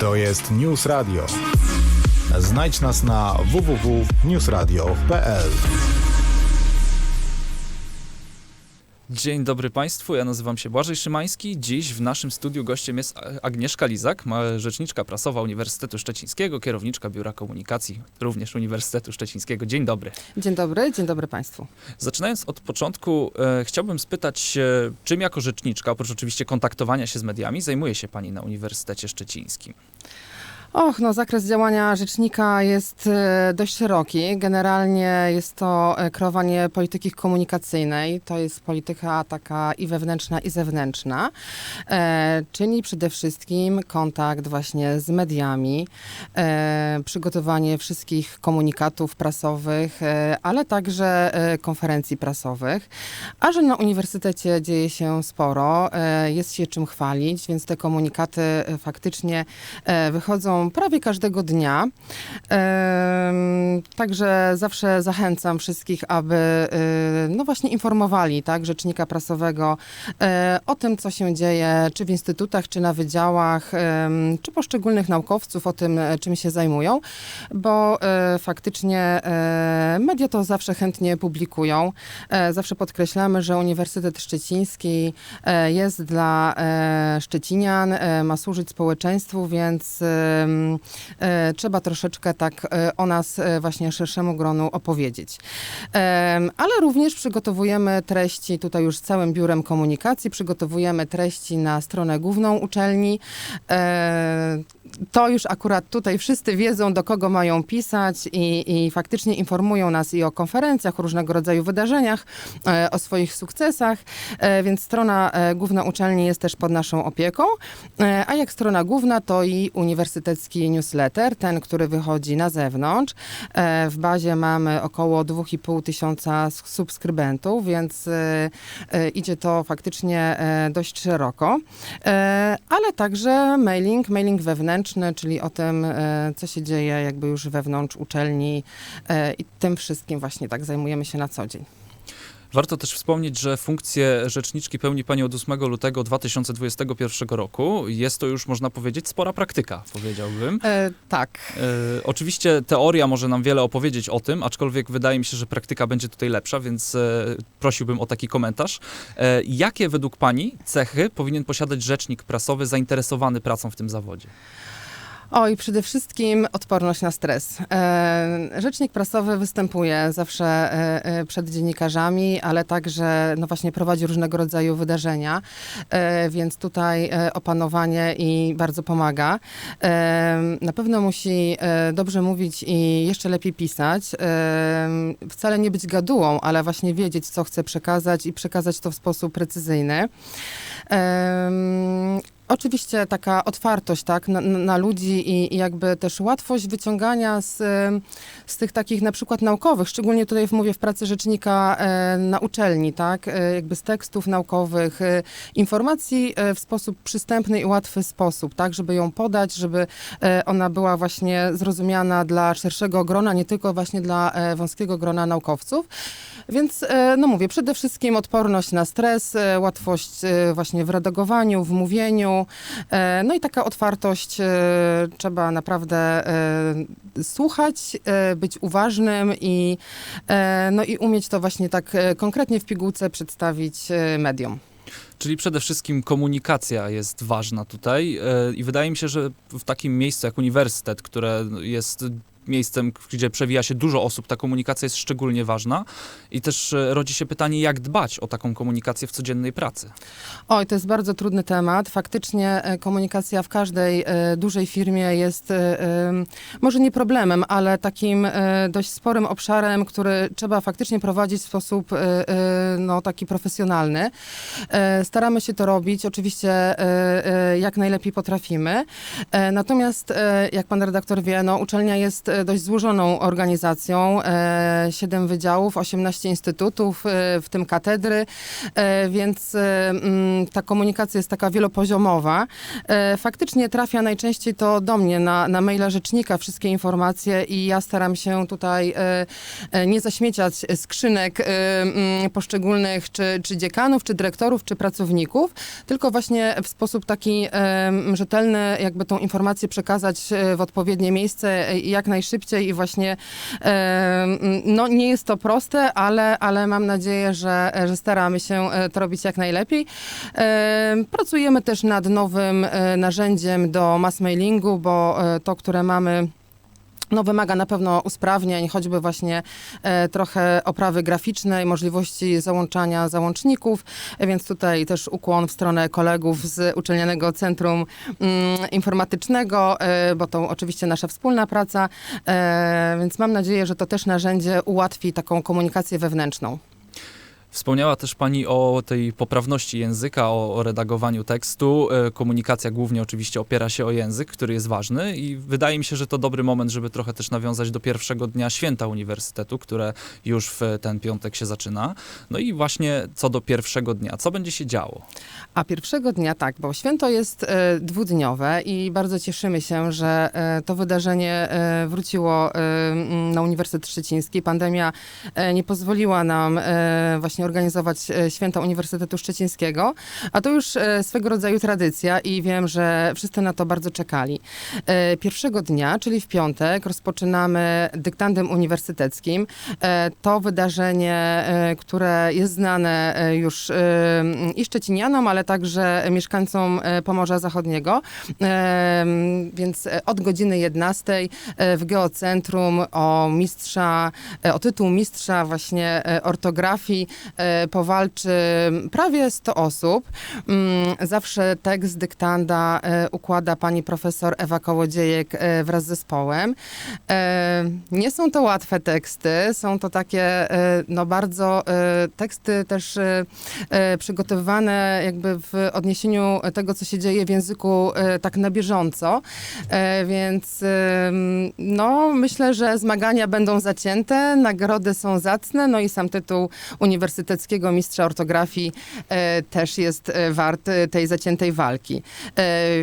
To jest News Radio. Znajdź nas na www.newsradio.pl. Dzień dobry Państwu, ja nazywam się Błażej Szymański. Dziś w naszym studiu gościem jest Agnieszka Lizak, rzeczniczka prasowa Uniwersytetu Szczecińskiego, kierowniczka Biura Komunikacji również Uniwersytetu Szczecińskiego. Dzień dobry. Dzień dobry, dzień dobry Państwu. Zaczynając od początku, e, chciałbym spytać się, czym jako rzeczniczka, oprócz oczywiście kontaktowania się z mediami, zajmuje się Pani na Uniwersytecie Szczecińskim? Och, no zakres działania rzecznika jest e, dość szeroki. Generalnie jest to e, kreowanie polityki komunikacyjnej. To jest polityka taka i wewnętrzna, i zewnętrzna. E, czyli przede wszystkim kontakt właśnie z mediami, e, przygotowanie wszystkich komunikatów prasowych, e, ale także e, konferencji prasowych. A że na uniwersytecie dzieje się sporo, jest się czym chwalić, więc te komunikaty faktycznie e, prawie każdego dnia. Także zawsze zachęcam wszystkich, aby e, no właśnie informowali tak, rzecznika prasowego e, o tym, co się dzieje, czy w instytutach, czy na wydziałach, czy poszczególnych naukowców o tym, e, czym się zajmują, bo e, faktycznie e, media to zawsze chętnie publikują. Zawsze podkreślamy, że Uniwersytet Szczeciński jest dla Szczecinian, ma służyć społeczeństwu, więc trzeba troszeczkę tak e, o nas e, właśnie szerszemu gronu opowiedzieć. Ale również przygotowujemy treści, tutaj już z całym biurem komunikacji, przygotowujemy treści na stronę główną uczelni. E, To już akurat tutaj wszyscy wiedzą, do kogo mają pisać i, i faktycznie informują nas i o konferencjach, różnego rodzaju wydarzeniach, e, o swoich sukcesach, e, więc strona e, główna uczelni jest też pod naszą opieką, e, a jak strona główna to i uniwersytecki newsletter, ten, który wychodzi na zewnątrz. E, W bazie mamy około 2,5 tysiąca subskrybentów, więc e, e, idzie to faktycznie dość szeroko, ale także mailing, mailing wewnętrzny, czyli o tym, co się dzieje jakby już wewnątrz uczelni i tym wszystkim właśnie tak zajmujemy się na co dzień. Warto też wspomnieć, że funkcję rzeczniczki pełni Pani od 8 lutego 2021 roku. Jest to już, można powiedzieć, spora praktyka, powiedziałbym. E, tak. E, oczywiście teoria może nam wiele opowiedzieć o tym, aczkolwiek wydaje mi się, że praktyka będzie tutaj lepsza, więc e, prosiłbym o taki komentarz. E, jakie według Pani cechy powinien posiadać rzecznik prasowy zainteresowany pracą w tym zawodzie? O, i przede wszystkim odporność na stres. E, Rzecznik prasowy występuje zawsze e, e, przed dziennikarzami, ale także no właśnie prowadzi różnego rodzaju wydarzenia, więc tutaj opanowanie i bardzo pomaga. Na pewno musi dobrze mówić i jeszcze lepiej pisać. Wcale nie być gadułą, ale właśnie wiedzieć, co chce przekazać i przekazać to w sposób precyzyjny. Oczywiście taka otwartość tak, na, na ludzi i, i jakby też łatwość wyciągania z, z tych takich na przykład naukowych, szczególnie tutaj mówię w pracy rzecznika e, na uczelni, tak, e, jakby z tekstów naukowych, e, informacji w sposób przystępny i łatwy sposób, tak, żeby ją podać, żeby ona była właśnie zrozumiana dla szerszego grona, nie tylko właśnie dla wąskiego grona naukowców. Więc, no mówię, przede wszystkim odporność na stres, łatwość właśnie w redagowaniu, w mówieniu, e, no i taka otwartość. e, Trzeba naprawdę e, słuchać, być uważnym i, no i umieć to właśnie tak konkretnie w pigułce przedstawić mediom. Czyli przede wszystkim komunikacja jest ważna tutaj i wydaje mi się, że w takim miejscu jak uniwersytet, które jest miejscem, gdzie przewija się dużo osób, ta komunikacja jest szczególnie ważna i też e, rodzi się pytanie, jak dbać o taką komunikację w codziennej pracy. Oj, to jest bardzo trudny temat. Faktycznie e, komunikacja w każdej e, dużej firmie jest może nie problemem, ale takim dość sporym obszarem, który trzeba faktycznie prowadzić w sposób no, taki profesjonalny. Staramy się to robić, oczywiście jak najlepiej potrafimy. Natomiast, jak pan redaktor wie, no, uczelnia jest dość złożoną organizacją. E, Siedem wydziałów, 18 instytutów, e, w tym katedry, e, więc e, mm, ta komunikacja jest taka wielopoziomowa. E, Faktycznie trafia najczęściej to do mnie na, na maila rzecznika wszystkie informacje i ja staram się tutaj e, e, nie zaśmieciać skrzynek e, mm, poszczególnych czy, czy dziekanów, czy dyrektorów, czy pracowników, tylko właśnie w sposób taki rzetelny jakby tą informację przekazać e, w odpowiednie miejsce e, jak najszybciej i właśnie no nie jest to proste, ale, ale mam nadzieję, że, że staramy się e, to robić jak najlepiej. Em, Pracujemy też nad nowym e, narzędziem do mass mailingu, bo e, to, które mamy no, wymaga na pewno usprawnień, choćby właśnie e, trochę oprawy graficznej, możliwości załączania załączników, więc tutaj też ukłon w stronę kolegów z Uczelnianego Centrum mm, Informatycznego, e, bo to oczywiście nasza wspólna praca, e, więc mam nadzieję, że to też narzędzie ułatwi taką komunikację wewnętrzną. Wspomniała też Pani o tej poprawności języka, o, o redagowaniu tekstu. E, Komunikacja głównie oczywiście opiera się o język, który jest ważny i wydaje mi się, że to dobry moment, żeby trochę też nawiązać do pierwszego dnia święta uniwersytetu, które już w ten piątek się zaczyna. No i właśnie co do pierwszego dnia, co będzie się działo? A pierwszego dnia tak, bo święto jest e, dwudniowe i bardzo cieszymy się, że e, to wydarzenie wróciło na Uniwersytet Szczeciński. Pandemia nie pozwoliła nam właśnie organizować e, święta Uniwersytetu Szczecińskiego, a to już e, swego rodzaju tradycja i wiem, że wszyscy na to bardzo czekali. E, Pierwszego dnia, czyli w piątek, rozpoczynamy dyktandem uniwersyteckim. To wydarzenie, które jest znane już i Szczecinianom, ale także mieszkańcom Pomorza Zachodniego. Więc od godziny 11 e, w Geocentrum o mistrza, o tytuł mistrza właśnie ortografii powalczy prawie 100 osób. Mm, Zawsze tekst dyktanda e, układa pani profesor Ewa Kołodziejek e, wraz z zespołem. E, Nie są to łatwe teksty, są to takie e, no bardzo e, teksty też e, e, przygotowywane jakby w odniesieniu tego, co się dzieje w języku e, tak na bieżąco. E, Więc no myślę, że zmagania będą zacięte, nagrody są zacne, no i sam tytuł Uniwersyteckiego Mistrza Ortografii e, też jest e, wart e, tej zaciętej walki.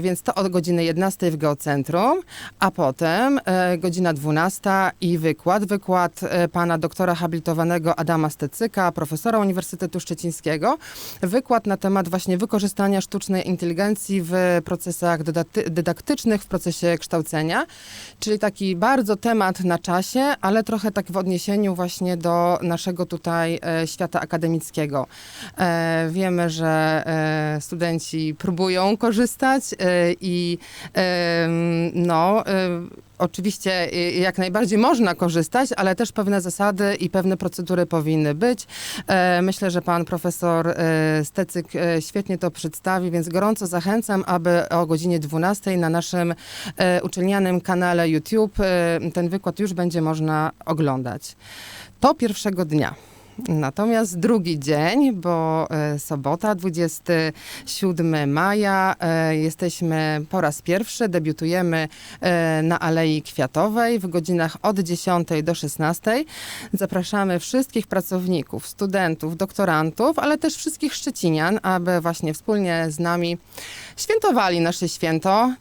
Więc to od godziny 11 w Geocentrum, a potem godzina 12 i wykład. Wykład pana doktora habilitowanego Adama Stecyka, profesora Uniwersytetu Szczecińskiego. Wykład na temat właśnie wykorzystania sztucznej inteligencji w procesach dydaktycznych, w procesie kształcenia. Czyli taki bardzo temat na czasie, ale trochę tak w odniesieniu właśnie do naszego tutaj świata akademickiego. E, wiemy, że e, studenci próbują korzystać e, i no, oczywiście jak najbardziej można korzystać, ale też pewne zasady i pewne procedury powinny być. Myślę, że pan profesor Stecyk świetnie to przedstawi, więc gorąco zachęcam, aby o godzinie 12 na naszym uczelnianym kanale YouTube ten wykład już będzie można oglądać. To pierwszego dnia. Natomiast drugi dzień, bo e, sobota, 27 maja, e, jesteśmy po raz pierwszy, debiutujemy e, na Alei Kwiatowej w godzinach od 10 do 16. Zapraszamy wszystkich pracowników, studentów, doktorantów, ale też wszystkich szczecinian, aby właśnie wspólnie z nami świętowali nasze święto.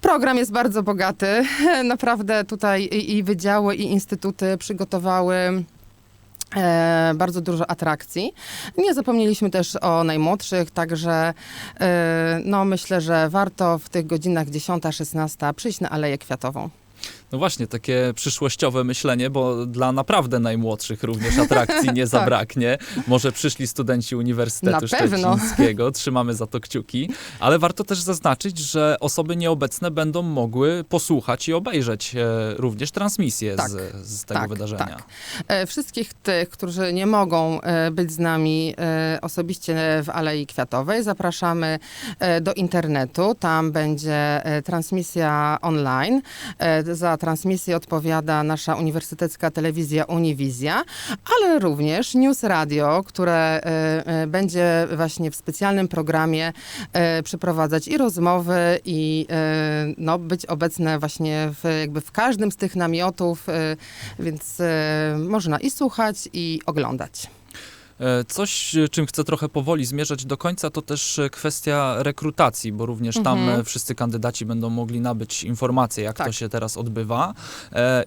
Program jest bardzo bogaty. Naprawdę tutaj i, i wydziały, i instytuty przygotowały e, bardzo dużo atrakcji. Nie zapomnieliśmy też o najmłodszych, także e, no, myślę, że warto w tych godzinach 10-16 przyjść na Aleję Kwiatową. No właśnie, takie przyszłościowe myślenie, bo dla naprawdę najmłodszych również atrakcji nie zabraknie. Może przyszli studenci Uniwersytetu. Szczecińskiego, trzymamy za to kciuki, ale warto też zaznaczyć, że osoby nieobecne będą mogły posłuchać i obejrzeć e, również transmisję Tak, z, z tego tak, wydarzenia. tak. E, Wszystkich tych, którzy nie mogą e, być z nami osobiście w Alei Kwiatowej, zapraszamy do internetu. Tam będzie transmisja online. Za transmisję odpowiada nasza uniwersytecka telewizja Uniwizja, ale również News Radio, które e, e, będzie właśnie w specjalnym programie e, przeprowadzać i rozmowy, i no, być obecne właśnie w, jakby w każdym z tych namiotów, więc można i słuchać, i oglądać. E, Coś, e, czym chcę trochę powoli zmierzać do końca, to też e, kwestia rekrutacji, bo również tam Mhm. wszyscy kandydaci będą mogli nabyć informacje, jak to Tak. się teraz odbywa.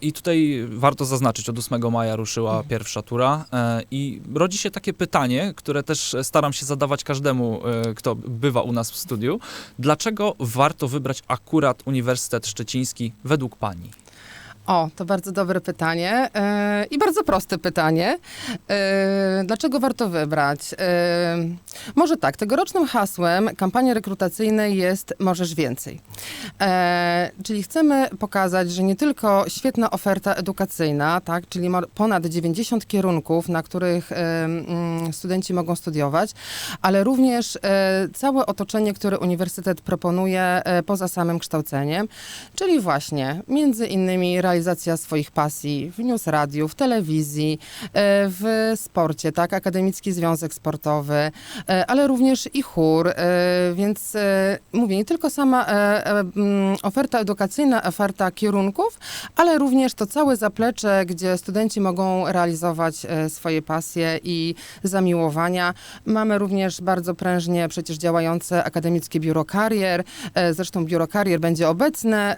I tutaj warto zaznaczyć, od 8 maja ruszyła Mhm. pierwsza tura i rodzi się takie pytanie, które też staram się zadawać każdemu, kto bywa u nas w studiu. Dlaczego warto wybrać akurat Uniwersytet Szczeciński według pani? O, to bardzo dobre pytanie e, i bardzo proste pytanie. E, dlaczego warto wybrać? E, może tak, tegorocznym hasłem kampanii rekrutacyjnej jest Możesz Więcej. E, czyli chcemy pokazać, że nie tylko świetna oferta edukacyjna, tak, czyli ponad 90 kierunków, na których mm, studenci mogą studiować, ale również e, całe otoczenie, które uniwersytet proponuje e, poza samym kształceniem, czyli właśnie między innymi realizacja swoich pasji w news radiu, w telewizji, e, w sporcie, tak, Akademicki Związek Sportowy, e, ale również i chór, e, więc mówię, nie tylko sama mm, oferta edukacyjna, oferta kierunków, ale również to całe zaplecze, gdzie studenci mogą realizować swoje pasje i zamiłowania. Mamy również bardzo prężnie przecież działające Akademickie Biuro Karier. Zresztą Biuro Karier będzie obecne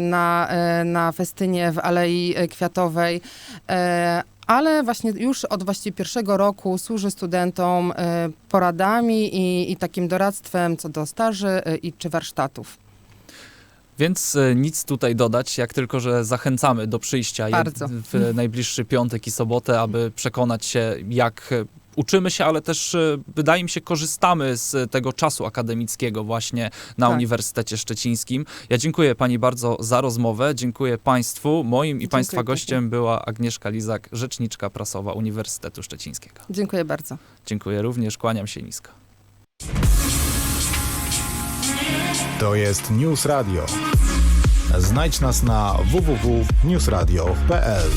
na, na festynie w Alei Kwiatowej. E, Ale właśnie już od właściwie pierwszego roku służy studentom e, poradami i, i takim doradztwem co do staży e, i czy warsztatów. Więc nic tutaj dodać, jak tylko, że zachęcamy do przyjścia Bardzo. w najbliższy piątek i sobotę, aby przekonać się, jak uczymy się, ale też e, wydaje mi się, korzystamy z tego czasu akademickiego właśnie na Tak. Uniwersytecie Szczecińskim. Ja dziękuję pani bardzo za rozmowę, dziękuję państwu. Moim i Dziękuję państwa gościem była Agnieszka Lizak, rzeczniczka prasowa Uniwersytetu Szczecińskiego. Dziękuję bardzo. Dziękuję również, kłaniam się nisko. To jest News Radio. Znajdź nas na www.newsradio.pl.